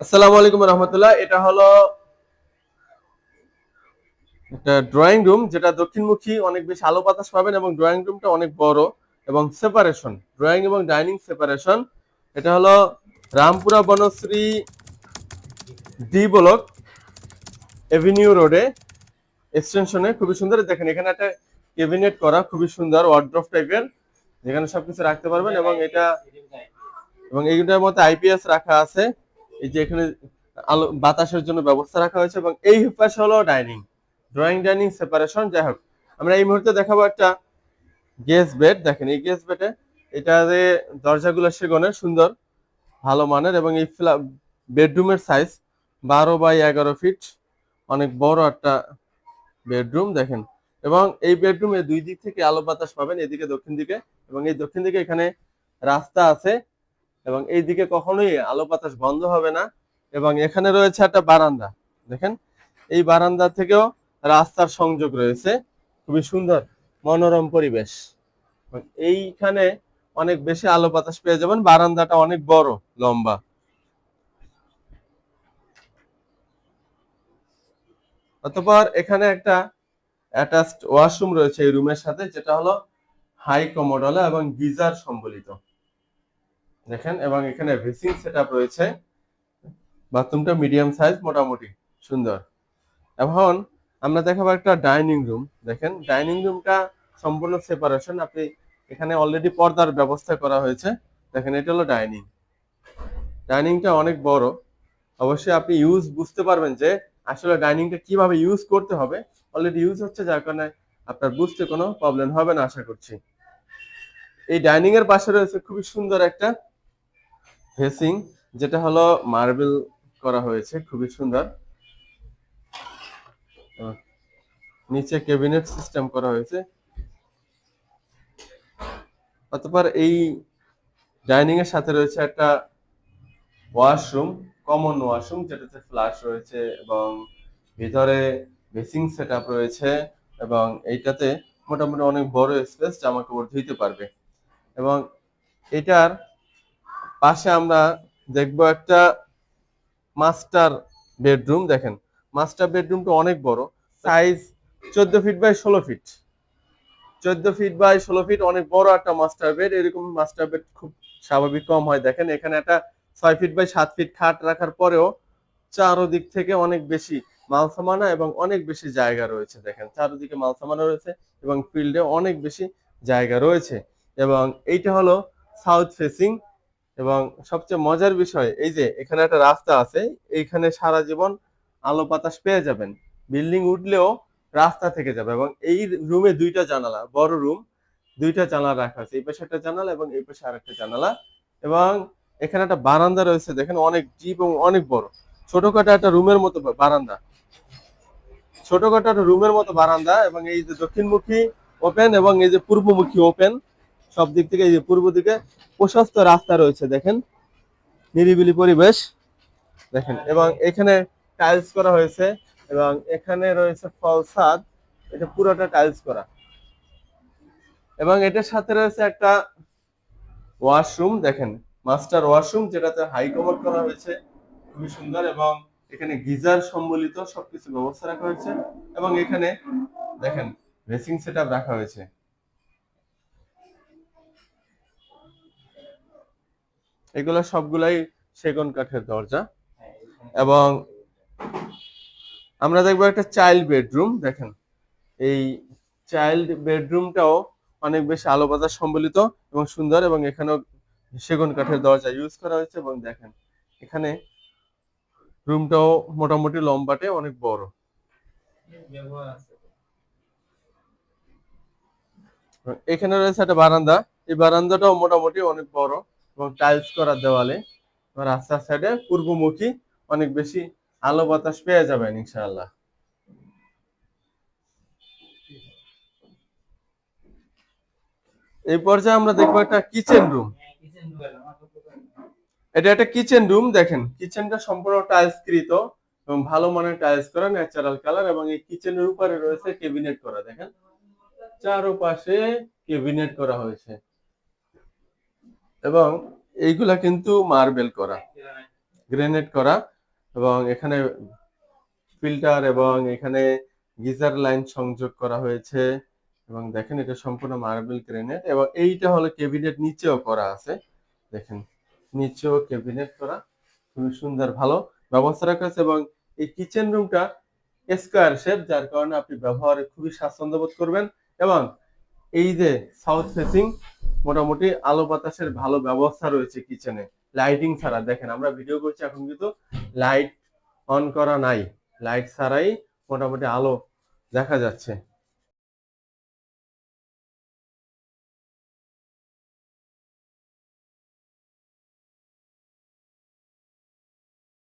আসসালামু আলাইকুম রহমতুল্লাহ। এটা হলো একটা ড্রয়িং রুম যেটা দক্ষিণমুখী অনেক বেশি আলো বাতাস পাবেন এবং ড্রয়িং রুমটা অনেক বড় এবং সেপারেশন ড্রয়িং এবং ডাইনিং সেপারেশন এটা হলো Rampura Banasree D block avenue রোডে এক্সটেনশনে খুবই সুন্দর। দেখেন, এখানে একটা কেবিনেট করা, খুবই সুন্দর ওয়ার্ড্রফ টাইপের যেখানে সবকিছু রাখতে পারবেন এবং এটা এবং এইটার মধ্যে আইপিএস রাখা আছে। এই যে এখানে আলো বাতাসের জন্য ব্যবস্থা রাখা হয়েছে এবং এই পাশে হলো ডাইনিং, ড্রয়িং, ডাইনিং, সেপারেশন, যাই হোক। আমরা এই মুহূর্তে দেখাবো একটা গেস্ট বেড। দেখেন, এই গেস্ট বেডে এটা যে দরজাগুলো সেগুনের সুন্দর, ভালো মানের এবং এই বেডরুমের সাইজ বারো বাই এগারো ফিট, অনেক বড় একটা বেডরুম, দেখেন। এবং এই বেডরুমে দুই দিক থেকে আলো বাতাস পাবেন, এদিকে দক্ষিণ দিকে। এবং এই দক্ষিণ দিকে এখানে রাস্তা আছে এবং এই দিকে কখনোই আলো বাতাস বন্ধ হবে না এবং এখানে রয়েছে একটা বারান্দা। দেখেন, এই বারান্দা থেকেও রাস্তার সংযোগ রয়েছে। খুবই সুন্দর, মনোরম পরিবেশ। এইখানে অনেক বেশি আলো বাতাস পেয়ে যাবেন। বারান্দাটা অনেক বড়, লম্বা। অতপর এখানে একটা অ্যাটাচড ওয়াশরুম রয়েছে এই রুমের সাথে, যেটা হলো হাই কমোডলা এবং গিজার সম্বলিত। দেখেন, এবং এখানে ভেসিং সেটআপ রয়েছে। বাথরুমটা মিডিয়াম সাইজ মোটামুটি, সুন্দর। এখন আমরা দেখাবো একটা ডাইনিং রুম দেখেন ডাইনিং রুমটা সম্পূর্ণ সেপারেশন আপনি এখানে অলরেডি পর্দার ব্যবস্থা করা হয়েছে। দেখেন, এটা হলো ডাইনিং ডাইনিংটা অনেক বড়। অবশ্যই আপনি ইউজ বুঝতে পারবেন যে আসলে ডাইনিংটা কীভাবে ইউজ করতে হবে। অলরেডি ইউজ হচ্ছে, যার কারণে আপনার বুঝতে কোনো প্রবলেম হবে না, আশা করছি। এই ডাইনিং এর পাশে রয়েছে খুবই সুন্দর একটা ফেসিং, যেটা হলো মার্বেল করা হয়েছে, খুবই সুন্দর। নিচে ক্যাবিনেট সিস্টেম করা হয়েছে। অতপর এই ডাইনিং এর সাথে রয়েছে একটা ওয়াশরুম, কমন ওয়াশরুম, যেটাতে ফ্লাশ রয়েছে এবং ভিতরে বেসিং সেটআপ রয়েছে এবং এইটাতে মোটামুটি অনেক বড় স্পেস জামা কাপড় ধুইতে পারবে। এবং এটার পাশে আমরা দেখব একটা মাস্টার বেডরুম, দেখেন। মাস্টার বেডরুমটা অনেক বড়। সাইজ চোদ্দ ফিট বাই ষোলো ফিট। চোদ্দ ফিট বাই ষোলো ফিট অনেক বড় একটা মাস্টার বেড। এরকম মাস্টার বেড খুব স্বাভাবিক কম হয়। দেখেন, এখানে একটা ছয় ফিট বাই সাত ফিট খাট রাখার পরেও চারোদিক থেকে অনেক বেশি মাল সামানা এবং অনেক বেশি জায়গা রয়েছে। দেখেন, চারোদিকে মাল সামানা রয়েছে এবং ফিল্ডে অনেক বেশি জায়গা রয়েছে। এবং এইটা হলো সাউথ ফেসিং এবং সবচেয়ে মজার বিষয়, এই যে এখানে একটা রাস্তা আছে, এইখানে সারা জীবন আলো বাতাস পেয়ে যাবেন। বিল্ডিং উঠলেও রাস্তা থেকে যাবে এবং এই রুমে দুইটা জানালা, বড় রুম, দুইটা জানালা রাখা আছে। এই পাশে একটা জানালা এবং এই পাশে আর একটা জানালা এবং এখানে একটা বারান্দা রয়েছে, দেখেন অনেক ডিপ এবং অনেক বড়। ছোটখাটো একটা রুমের মতো বারান্দা। ছোটখাটো একটা রুমের মতো বারান্দা এবং এই যে দক্ষিণমুখী ওপেন এবং এই যে পূর্বমুখী ওপেন সব দিক থেকে, এই যে পূর্ব দিকে প্রশস্ত রাস্তা রয়েছে, দেখেন। নিরিবিলি পরিবেশ, দেখেন। এবং এখানে টাইলস করা হয়েছে এবং এখানে রয়েছে ফল ছাদ। এটা পুরোটা টাইলস করা। এবং এটার সাথে রয়েছে একটা ওয়াশরুম দেখেন। মাস্টার ওয়াশরুম যেটাতে হাই কভার করা হয়েছে। খুবই সুন্দর এবং এখানে গিজার সম্বলিত সবকিছু ব্যবস্থা রাখা হয়েছে। এবং এখানে, দেখেন ড্রেসিং সেটআপ রাখা হয়েছে। এগুলো সবগুলাই সেগুন কাঠের দরজা। এবং আমরা দেখব একটা চাইল্ড বেডরুম দেখেন। এই চাইল্ড বেডরুমটাও অনেক বেশি আলো বাতাস সম্বলিত এবং সুন্দর এবং এখানেও সেগুন কাঠের দরজা ইউজ করা হয়েছে এবং দেখেন এখানে রুমটাও মোটামুটি লম্বাটে অনেক বড়। এখানে রয়েছে একটা বারান্দা। এই বারান্দাটাও মোটামুটি অনেক বড়। এবং টাইলস করা দেওয়ালে। রাস্তার সাইডে পূর্বমুখী অনেক বেশি আলো বাতাস পেয়ে যাবেন, ইনশাআল্লাহ। এই পর্যায়ে আমরা দেখব একটা কিচেন রুম এটা একটা কিচেন রুম দেখেন। কিচেনটা সম্পূর্ণ টাইলস কৃত এবং ভালো মানের টাইলস করা ন্যাচারাল কালার এবং এই কিচেনের উপরে রয়েছে কেবিনেট করা, দেখেন। চারোপাশে কেবিনেট করা হয়েছে। এবং এইগুলা কিন্তু মার্বেল করা, গ্রেনেড করা এবং এখানে ফিল্টার এবং এখানে গিজার লাইন সংযোগ করা হয়েছে এবং দেখেন এটা সম্পূর্ণ মার্বেল গ্রেনেড এবং এইটা হলো কেবিনেট নিচেও করা আছে। দেখেন, নিচেও কেবিনেট করা, খুবই সুন্দর, ভালো ব্যবস্থা রাখা আছে এবং এই কিচেন রুমটা স্কোয়ার শেপ, যার কারণে আপনি ব্যবহারে খুবই স্বাচ্ছন্দ্য বোধ করবেন এবং এই যে সাউথ ফেসিং মোটামুটি আলো বাতাসের ভালো ব্যবস্থা রয়েছে কিচেনে লাইটিং ছাড়া, দেখেন, আমরা ভিডিও করছি, এখন কিন্তু লাইট অন করা নাই। লাইট ছাড়াই মোটামুটি আলো দেখা যাচ্ছে।